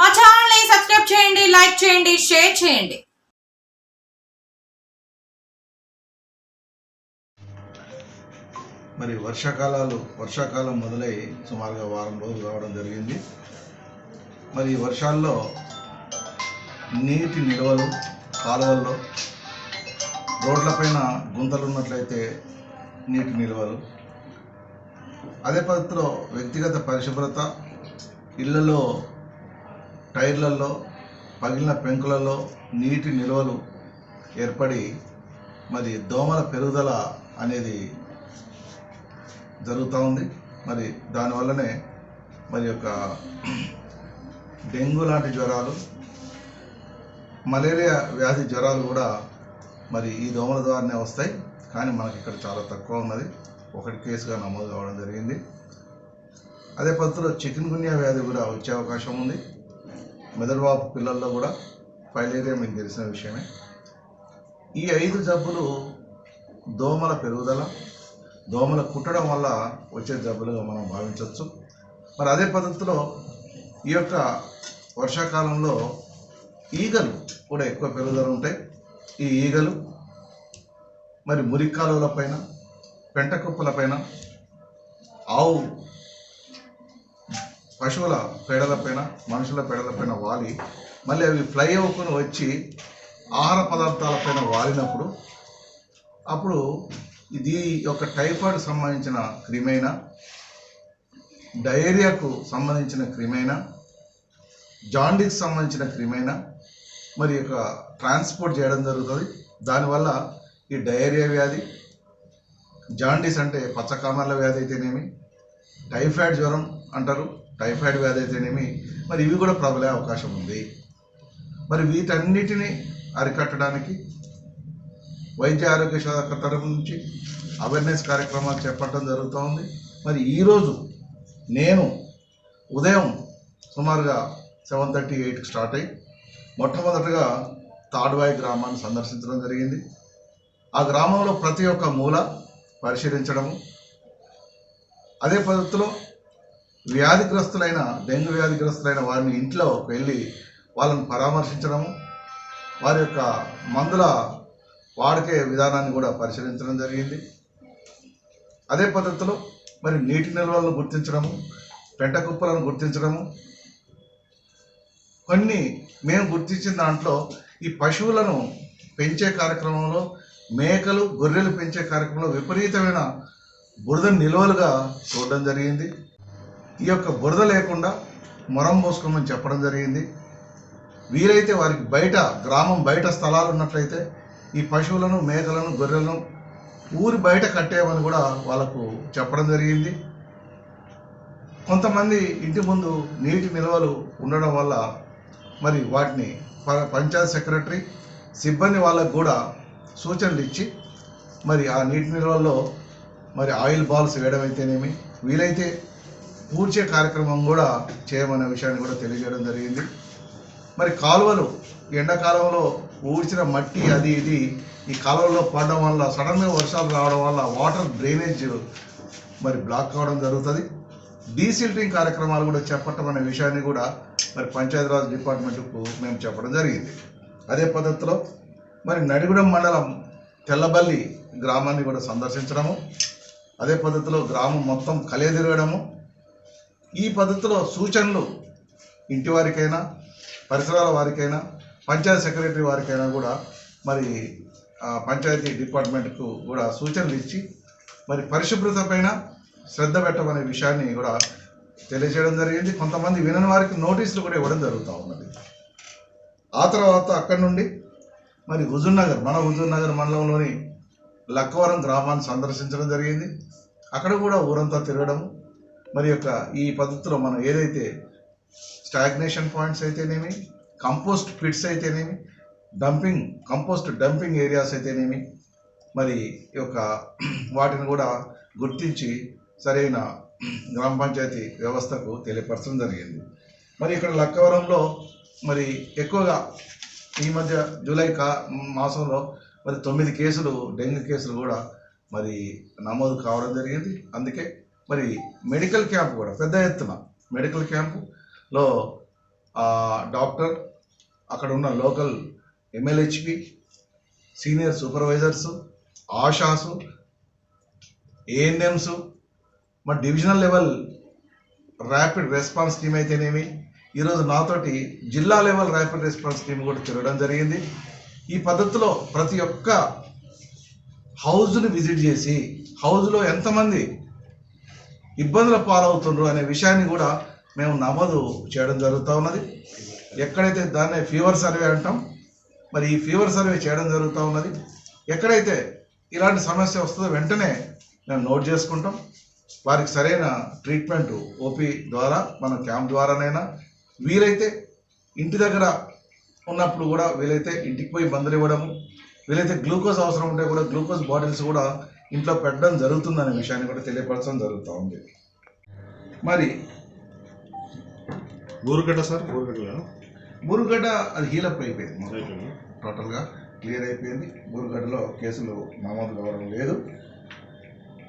మా ఛానల్ని సబ్స్క్రైబ్ చేయండి లైక్ చేయండి షేర్ చేయండి. మరి వర్షాకాలాలు వర్షాకాలం మొదలై సుమారుగా వారం రోజులు రావడం జరిగింది. మరి వర్షాల్లో నీటి నిల్వలు కాలువల్లో రోడ్లపైన గుంతలు ఉన్నట్లయితే నీటి నిల్వలు. అదే పద్ధతిలో వ్యక్తిగత పరిశుభ్రత ఇళ్ళలో టైర్లలో పగిలిన పెంకులలో నీటి నిల్వలు ఏర్పడి మరి దోమల పెరుగుదల అనేది జరుగుతూ ఉంది. మరి దానివల్లనే మరి యొక్క డెంగ్యూ లాంటి జ్వరాలు మలేరియా వ్యాధి జ్వరాలు కూడా మరి ఈ దోమల ద్వారానే వస్తాయి. కానీ మనకి ఇక్కడ చాలా తక్కువ ఉన్నది. ఒకటి కేసుగా నమోదు కావడం జరిగింది. అదే పద్ధతిలో చికెన్ గున్యా వ్యాధి కూడా వచ్చే అవకాశం ఉంది. మెదడువాపు పిల్లల్లో కూడా ఫైలేరియా మీకు తెలిసిన విషయమే. ఈ ఐదు జబ్బులు దోమల పెరుగుదల దోమలు కుట్టడం వల్ల వచ్చే జబ్బులుగా మనం భావించవచ్చు. మరి అదే పద్ధతిలో ఈ యొక్క వర్షాకాలంలో ఈగలు కూడా ఎక్కువ పెరుగుదల ఉంటాయి. ఈ ఈగలు మరి మురిక్కాలువల పైన పెంట పైన ఆవు పశువుల పేడల పైన మనుషుల పేడల పైన వాలి. మళ్ళీ అవి ఫ్లై అవ్వకుని వచ్చి ఆహార పదార్థాల పైన వాలినప్పుడు అప్పుడు ఇది ఒక టైఫాయిడ్ సంబంధించిన క్రిమైనా డయేరియాకు సంబంధించిన క్రిమైనా జాండీస్ సంబంధించిన క్రిమైనా మరి యొక్క ట్రాన్స్పోర్ట్ చేయడం జరుగుతుంది. దానివల్ల ఈ డయేరియా వ్యాధి జాండీస్ అంటే పచ్చకామర్ల వ్యాధి అయితేనేమి టైఫాయిడ్ జ్వరం అంటారు. టైఫాయిడ్ వ్యాధి అయితేనేమి? మరి ఇవి కూడా ప్రబలే అవకాశం ఉంది. మరి వీటన్నిటిని అరికట్టడానికి వైద్య ఆరోగ్య శాఖ తరపు నుంచి అవేర్నెస్ కార్యక్రమాలు చేపట్టడం జరుగుతూ ఉంది. మరి ఈరోజు నేను ఉదయం సుమారుగా సెవెన్ థర్టీ ఎయిట్కి స్టార్ట్ అయ్యి మొట్టమొదటగా తాడ్వాయి గ్రామాన్ని సందర్శించడం జరిగింది. ఆ గ్రామంలో ప్రతి ఒక్క మూల పరిశీలించడము అదే పద్ధతిలో వ్యాధిగ్రస్తులైన డెంగ్యూ వ్యాధిగ్రస్తులైన వారిని ఇంట్లో వెళ్ళి వాళ్ళని పరామర్శించడము వారి యొక్క మందుల వాడకే విధానాన్ని కూడా పరిశీలించడం జరిగింది. అదే పద్ధతిలో మరి నీటి నిల్వలను గుర్తించడము పెంట కుప్పలను గుర్తించడము. కొన్ని మేము గుర్తించిన దాంట్లో ఈ పశువులను పెంచే కార్యక్రమంలో మేకలు గొర్రెలు పెంచే కార్యక్రమంలో విపరీతమైన బురద నిల్వలుగా చూడడం జరిగింది. ఈ యొక్క బురద లేకుండా మొరం పోసుకోమని చెప్పడం జరిగింది. వీలైతే వారికి బయట గ్రామం బయట స్థలాలు ఉన్నట్లయితే ఈ పశువులను మేకలను గొర్రెలను ఊరి బయట కట్టేయమని కూడా వాళ్ళకు చెప్పడం జరిగింది. కొంతమంది ఇంటి ముందు నీటి నిల్వలు ఉండడం వల్ల మరి వాటిని ప- పంచాయత్ సెక్రటరీ సిబ్బంది వాళ్ళకు కూడా సూచనలు ఇచ్చి మరి ఆ నీటి నిల్వల్లో మరి ఆయిల్ బాల్స్ వేయడం అయితేనేమి వీలైతే పూడ్చే కార్యక్రమం కూడా చేయమనే విషయాన్ని కూడా తెలియజేయడం జరిగింది. మరి కాలువలు ఎండాకాలంలో ఊడ్చిన మట్టి అది ఇది ఈ కాలువలో పడడం వల్ల సడన్గా వర్షాలు రావడం వల్ల వాటర్ డ్రైనేజ్ మరి బ్లాక్ కావడం జరుగుతుంది. డీసిల్టింగ్ కార్యక్రమాలు కూడా చెప్పటం అనే విషయాన్ని కూడా మరి పంచాయతీరాజ్ డిపార్ట్మెంట్కు మేము చెప్పడం జరిగింది. అదే పద్ధతిలో మరి నడిగూడెం మండలం తెల్లబల్లి గ్రామాన్ని కూడా సందర్శించడము అదే పద్ధతిలో గ్రామం మొత్తం కలియదిరగడము ఈ పద్ధతిలో సూచనలు ఇంటి వారికైనా పరిసరాల వారికైనా పంచాయతీ సెక్రటరీ వారికైనా కూడా మరి పంచాయతీ డిపార్ట్మెంట్కు కూడా సూచనలు ఇచ్చి మరి పరిశుభ్రత పైన శ్రద్ధ పెట్టమనే విషయాన్ని కూడా తెలియజేయడం జరిగింది. కొంతమంది వినని వారికి నోటీసులు కూడా ఇవ్వడం జరుగుతూ ఉన్నది. ఆ తర్వాత అక్కడి నుండి మరి హుజూర్ నగర్ మన హుజూర్ నగర్ మండలంలోని లక్కవరం గ్రామాన్ని సందర్శించడం జరిగింది. అక్కడ కూడా ఊరంతా తిరగడం మరి యొక్క ఈ పద్ధతిలో మనం ఏదైతే స్టాగ్నేషన్ పాయింట్స్ అయితేనేమి కంపోస్ట్ పిట్స్ అయితేనేమి డంపింగ్ కంపోస్ట్ డంపింగ్ ఏరియాస్ అయితేనేమి మరి ఈ యొక్క వాటిని కూడా గుర్తించి సరైన గ్రామ పంచాయతీ వ్యవస్థకు తెలియపరచడం జరిగింది. మరి ఇక్కడ లక్కవరంలో మరి ఎక్కువగా ఈ మధ్య జూలై కా మాసంలో మరి తొమ్మిది కేసులు డెంగ్యూ కేసులు కూడా మరి నమోదు కావడం జరిగింది. అందుకే మరి మెడికల్ క్యాంప్ కూడా పెద్ద ఎత్తున మెడికల్ క్యాంపులో డాక్టర్ అక్కడ ఉన్న local MLHP senior supervisors ASHAs ANMs మా divisional level rapid response team అయితేనేమి ఈరోజు నాతోటి జిల్లా లెవెల్ ర్యాపిడ్ రెస్పాన్స్ టీం కూడా తిరగడం జరిగింది. ఈ పద్ధతిలో ప్రతి ఒక్క హౌస్ని విజిట్ చేసి హౌస్లో ఎంతమంది ఇబ్బందుల పాలవుతుండ్రు అనే విషయాన్ని కూడా మేము నమోదు చేయడం జరుగుతూ ఉన్నది. ఎక్కడైతే దాన్నే ఫీవర్ సర్వే అంటాం మరి ఈ ఫీవర్ సర్వే చేయడం జరుగుతూ ఉన్నది. ఎక్కడైతే ఇలాంటి సమస్య వస్తుందో వెంటనే మేము నోట్ చేసుకుంటాం. వారికి సరైన ట్రీట్మెంట్ ఓపీ ద్వారా మన క్యాంప్ ద్వారానైనా వీలైతే ఇంటి దగ్గర ఉన్నప్పుడు కూడా వీలైతే ఇంటికి పోయి మందులు ఇవ్వడము వీలైతే గ్లూకోజ్ అవసరం ఉంటే కూడా గ్లూకోజ్ బాటిల్స్ కూడా ఇంట్లో పెట్టడం జరుగుతుందనే విషయాన్ని కూడా తెలియపరచడం జరుగుతూ ఉంది. మరి ఊరుగడ్డ సార్ ఊరుగడ్డలో మురుగడ్డ అది హీలప్ అయిపోయింది. టోటల్గా క్లియర్ అయిపోయింది. మురుగడ్డలో కేసులు నమోదు కావడం లేదు.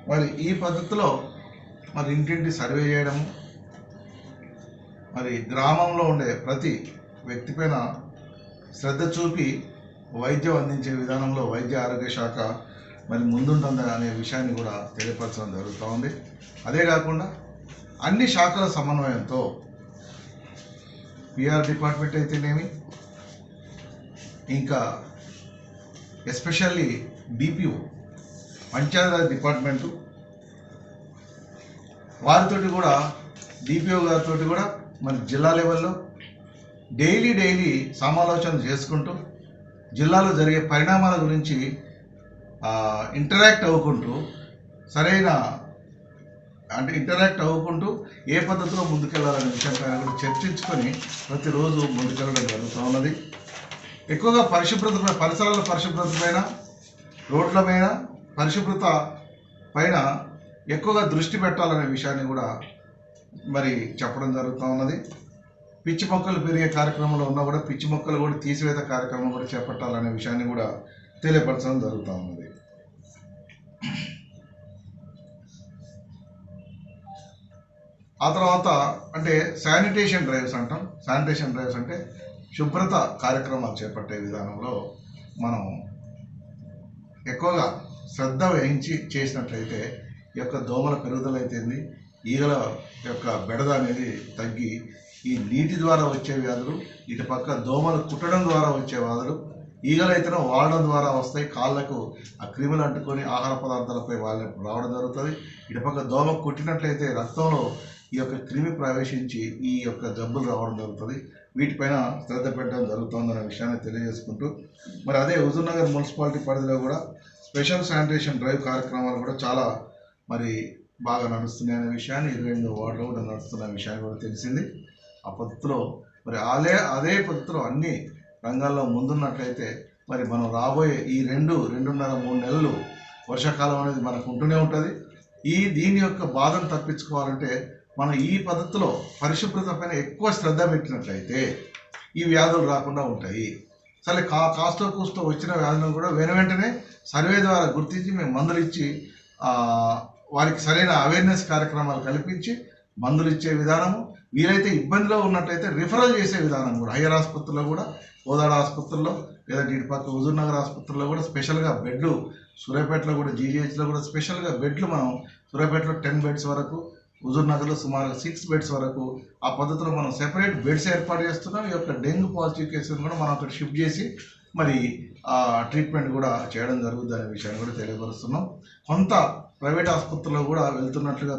మరి ఈ పద్ధతిలో మరి ఇంటింటి సర్వే చేయడము మరి గ్రామంలో ఉండే ప్రతి వ్యక్తి పైన శ్రద్ధ చూపి వైద్యం అందించే విధానంలో వైద్య ఆరోగ్య శాఖ మరి ముందుంటుంది అనే విషయాన్ని కూడా తెలియపరచడం జరుగుతూ ఉంది. అదే కాకుండా అన్ని శాఖల సమన్వయంతో పిఆర్ డిపార్ట్మెంట్ అయితేనేమి ఇంకా ఎస్పెషల్లీ డిపిఓ పంచాయతీరాజ్ డిపార్ట్మెంటు వారితోటి కూడా డిపిఓ గారితో కూడా మన జిల్లా లెవెల్లో డైలీ డైలీ సమాలోచన చేసుకుంటూ జిల్లాలో జరిగే పరిణామాల గురించి ఇంటరాక్ట్ అవ్వుకుంటూ సరైన అంటే ఇంటరాక్ట్ అవ్వుకుంటూ ఏ పద్ధతిలో ముందుకెళ్ళాలనే విషయంపై కూడా చర్చించుకొని ప్రతిరోజు ముందుకెళ్ళడం జరుగుతూ ఉన్నది. ఎక్కువగా పరిశుభ్రత పరిసరాల పరిశుభ్రత పైన రోడ్ల పైన పరిశుభ్రత పైన ఎక్కువగా దృష్టి పెట్టాలనే విషయాన్ని కూడా మరి చెప్పడం జరుగుతూ ఉన్నది. పిచ్చి మొక్కలు పెరిగే కార్యక్రమంలో ఉన్నా కూడా పిచ్చి మొక్కలు కూడా తీసివేత కార్యక్రమం కూడా చేపట్టాలనే విషయాన్ని కూడా తెలియపరచడం జరుగుతూ ఉన్నది. ఆ తర్వాత అంటే శానిటేషన్ డ్రైవ్స్ అంటాం. శానిటేషన్ డ్రైవ్స్ అంటే శుభ్రత కార్యక్రమాలు చేపట్టే విధానంలో మనం ఎక్కువగా శ్రద్ధ వహించి చేసినట్లయితే ఈ యొక్క దోమల పెరుగుదల అయితేంది ఈగల యొక్క బెడద అనేది తగ్గి ఈ నీటి ద్వారా వచ్చే వ్యాధులు ఇటు పక్క దోమలు కుట్టడం ద్వారా వచ్చే వ్యాధులు ఈగలు అయితే వాడడం ద్వారా వస్తాయి. కాళ్ళకు ఆ క్రిములు అంటుకొని ఆహార పదార్థాలపై వాళ్ళకు రావడం జరుగుతుంది. ఇటుపక్క దోమ కుట్టినట్లయితే రక్తంలో ఈ యొక్క క్రిమి ప్రవేశించి ఈ యొక్క జబ్బులు రావడం జరుగుతుంది. వీటిపైన శ్రద్ధ పెట్టడం జరుగుతుందనే విషయాన్ని తెలియజేసుకుంటూ మరి అదే హుజూర్నగర్ మున్సిపాలిటీ పరిధిలో కూడా స్పెషల్ శానిటేషన్ డ్రైవ్ కార్యక్రమాలు కూడా చాలా మరి బాగా నడుస్తున్నాయి అనే విషయాన్ని ఇరవై ఎనిమిదో వార్డులో కూడా నడుస్తున్న విషయాన్ని కూడా తెలిసింది. ఆ పద్ధతిలో మరి అదే అదే పద్ధతిలో అన్ని రంగాల్లో ముందున్నట్లయితే మరి మనం రాబోయే ఈ రెండు రెండున్నర మూడు నెలలు వర్షాకాలం అనేది మనకు ఉంటూనే ఉంటుంది. ఈ దీని యొక్క బాధను తప్పించుకోవాలంటే మనం ఈ పద్ధతిలో పరిశుభ్రత పైన ఎక్కువ శ్రద్ధ పెట్టినట్లయితే ఈ వ్యాధులు రాకుండా ఉంటాయి. సరే కా కాస్తో కూస్తో వచ్చిన వ్యాధులను కూడా వెను వెంటనే సర్వే ద్వారా గుర్తించి మేము మందులు ఇచ్చి వారికి సరైన అవేర్నెస్ కార్యక్రమాలు కల్పించి మందులు ఇచ్చే విధానము వీరైతే ఇబ్బందిలో ఉన్నట్టయితే రిఫరల్ చేసే విధానం కూడా హయ్యర్ ఆసుపత్రిలో కూడా కోదాడ ఆసుపత్రిలో లేదా ఇటు పక్క హుజూర్ నగర్ ఆసుపత్రిలో కూడా స్పెషల్గా బెడ్లు సూర్యాపేటలో కూడా జీజీహెచ్లో కూడా స్పెషల్గా బెడ్లు మనం సూర్యాపేటలో టెన్ బెడ్స్ వరకు హుజూర్ నగర్లో సుమారు సిక్స్ బెడ్స్ వరకు ఆ పద్ధతిలో మనం సెపరేట్ బెడ్స్ ఏర్పాటు చేస్తున్నాం. ఈ యొక్క డెంగ్యూ పాజిటివ్ కేసులను కూడా మనం అక్కడ షిఫ్ట్ చేసి మరి ఆ ట్రీట్మెంట్ కూడా చేయడం జరుగుతుంది అనే విషయాన్ని కూడా తెలియపరుస్తున్నాం. కొంత ప్రైవేట్ ఆసుపత్రిలో కూడా వెళ్తున్నట్లుగా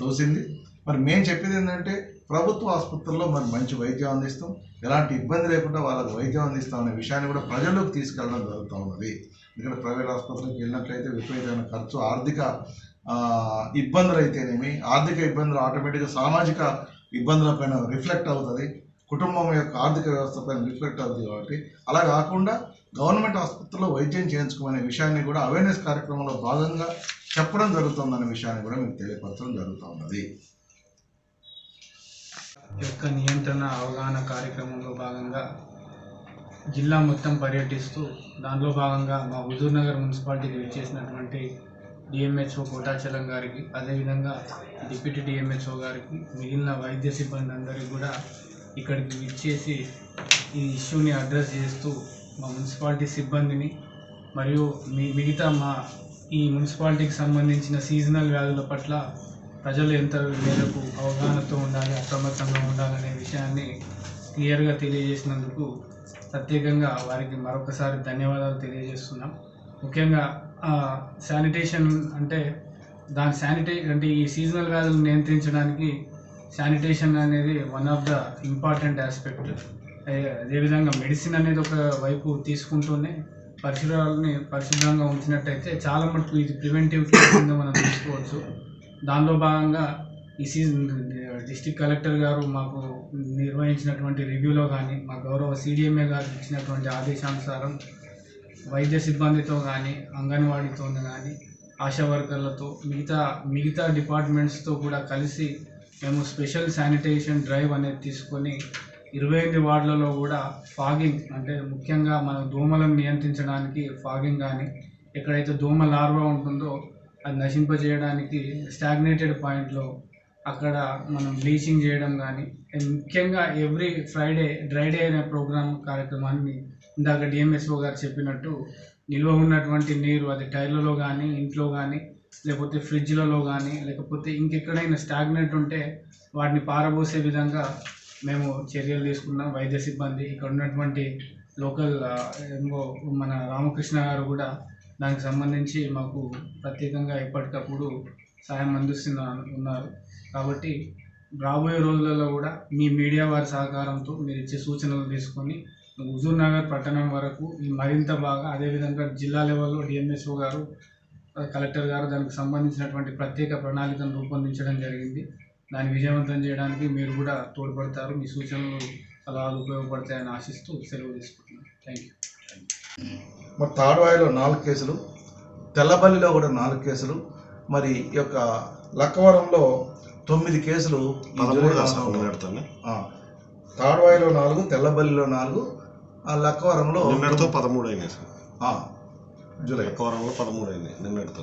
తోసింది. మరి మేము చెప్పేది ఏంటంటే ప్రభుత్వ ఆసుపత్రుల్లో మరి మంచి వైద్యం అందిస్తాం. ఎలాంటి ఇబ్బంది లేకుండా వాళ్ళకి వైద్యం అందిస్తాం అనే విషయాన్ని కూడా ప్రజల్లోకి తీసుకెళ్ళడం జరుగుతూ ఉన్నది. ఇక్కడ ప్రైవేట్ ఆసుపత్రికి వెళ్ళినట్లయితే విపరీతమైన ఖర్చు ఆర్థిక ఇబ్బందులు అయితేనేమి ఆర్థిక ఇబ్బందులు ఆటోమేటిక్గా సామాజిక ఇబ్బందుల పైన రిఫ్లెక్ట్ అవుతుంది. కుటుంబం యొక్క ఆర్థిక వ్యవస్థ పైన రిఫ్లెక్ట్ అవుతుంది కాబట్టి. అలా కాకుండా గవర్నమెంట్ ఆసుపత్రిలో వైద్యం చేయించుకోమనే విషయాన్ని కూడా అవేర్నెస్ కార్యక్రమంలో భాగంగా చెప్పడం జరుగుతుందనే విషయాన్ని కూడా మీకు తెలియపరచడం జరుగుతూ ఉన్నది. యొక్క నియంత్రణ అవగాహన కార్యక్రమంలో భాగంగా జిల్లా మొత్తం పర్యటిస్తూ దానిలో భాగంగా మా హుజూర్నగర్ మున్సిపాలిటీకి విచ్చేసినటువంటి డిఎంహెచ్ఓ కోటాచలం గారికి అదేవిధంగా డిప్యూటీ డిఎంహెచ్ఓ గారికి మిగిలిన వైద్య సిబ్బంది అందరికీ కూడా ఇక్కడికి విచ్చేసి ఈ ఇష్యూని అడ్రస్ చేస్తూ మా మున్సిపాలిటీ సిబ్బందిని మరియు మీ మిగతా మా ఈ మున్సిపాలిటీకి సంబంధించిన సీజనల్ వ్యాధుల పట్ల ప్రజలు ఎంత మేరకు అవగాహనతో ఉండాలి అప్రమత్తంగా ఉండాలనే విషయాన్ని క్లియర్గా తెలియజేసినందుకు ప్రత్యేకంగా వారికి మరొకసారి ధన్యవాదాలు తెలియజేస్తున్నాం. ముఖ్యంగా శానిటేషన్ అంటే దాని శానిటే అంటే ఈ సీజనల్ వ్యాధులను నియంత్రించడానికి శానిటేషన్ అనేది one of the important aspect. అదేవిధంగా మెడిసిన్ అనేది ఒక వైపు తీసుకుంటూనే పరిశుభ్రాలని పరిశుభ్రంగా ఉంచినట్టయితే చాలా మటుకు ఇది ప్రివెంటివ్ కింద మనం తీసుకోవచ్చు. దానిలో భాగంగా ఈ సీజన్ డిస్టిక్ కలెక్టర్ గారు మాకు నిర్వహించినటువంటి రివ్యూలో కానీ మా గౌరవ సీడీఎంఏ గారు ఇచ్చినటువంటి ఆదేశానుసారం వైద్య సిబ్బందితో కానీ అంగన్వాడీతో కానీ ఆశా వర్కర్లతో మిగతా మిగతా డిపార్ట్మెంట్స్తో కూడా కలిసి మేము స్పెషల్ శానిటేషన్ డ్రైవ్ అనేది తీసుకొని ఇరవై ఎనిమిది వార్డులలో కూడా ఫాగింగ్ అంటే ముఖ్యంగా మన దోమలను నియంత్రించడానికి ఫాగింగ్ కానీ ఎక్కడైతే దోమ లార్వా ఉంటుందో అది నశింపజేయడానికి స్టాగ్నేటెడ్ పాయింట్లో అక్కడ మనం బ్లీచింగ్ చేయడం కానీ ముఖ్యంగా ఎవ్రీ ఫ్రైడే డ్రై డే అనే ప్రోగ్రామ్ కార్యక్రమాన్ని ఇందాక డిఎంఎస్ఓ గారు చెప్పినట్టు నిల్వ ఉన్నటువంటి నీరు అది టైర్లలో కానీ ఇంట్లో కానీ లేకపోతే ఫ్రిడ్జ్లలో కానీ లేకపోతే ఇంకెక్కడైనా స్టాగ్నెట్ ఉంటే వాటిని పారబోసే విధంగా మేము చర్యలు తీసుకున్నాం. వైద్య సిబ్బంది ఇక్కడ ఉన్నటువంటి లోకల్ ఏమో మన రామకృష్ణ గారు కూడా దానికి సంబంధించి మాకు ప్రత్యేకంగా ఎప్పటికప్పుడు సాయం అందిస్తున్న ఉన్నారు. కాబట్టి రాబోయే రోజులలో కూడా మీ మీడియా వారి సహకారంతో మీరు ఇచ్చే సూచనలు తీసుకొని హుజూర్ నగర్ పట్టణం వరకు మరింత బాగా అదేవిధంగా జిల్లా లెవెల్లో డిఎంఎస్ఓ గారు కలెక్టర్ గారు దానికి సంబంధించినటువంటి ప్రత్యేక ప్రణాళికను రూపొందించడం జరిగింది. దాన్ని విజయవంతం చేయడానికి మీరు కూడా తోడ్పడతారు. మీ సూచనలు సలహాలు ఉపయోగపడతాయని ఆశిస్తూ సెలవు తీసుకుంటున్నాను. థ్యాంక్ యూ మరి తాడువాయిలో నాలుగు కేసులు తెల్లబల్లిలో కూడా నాలుగు కేసులు మరి ఈ యొక్క లక్కవరంలో తొమ్మిది కేసులు ఈ జూలై మాసంలో. తాడువాయిలో నాలుగు తెల్లబల్లిలో నాలుగు ఆ లక్కవరంలో పదమూడు అయినాయి సార్. జూలై. ఎక్కువ పదమూడు అయినాయి నిన్నటితో.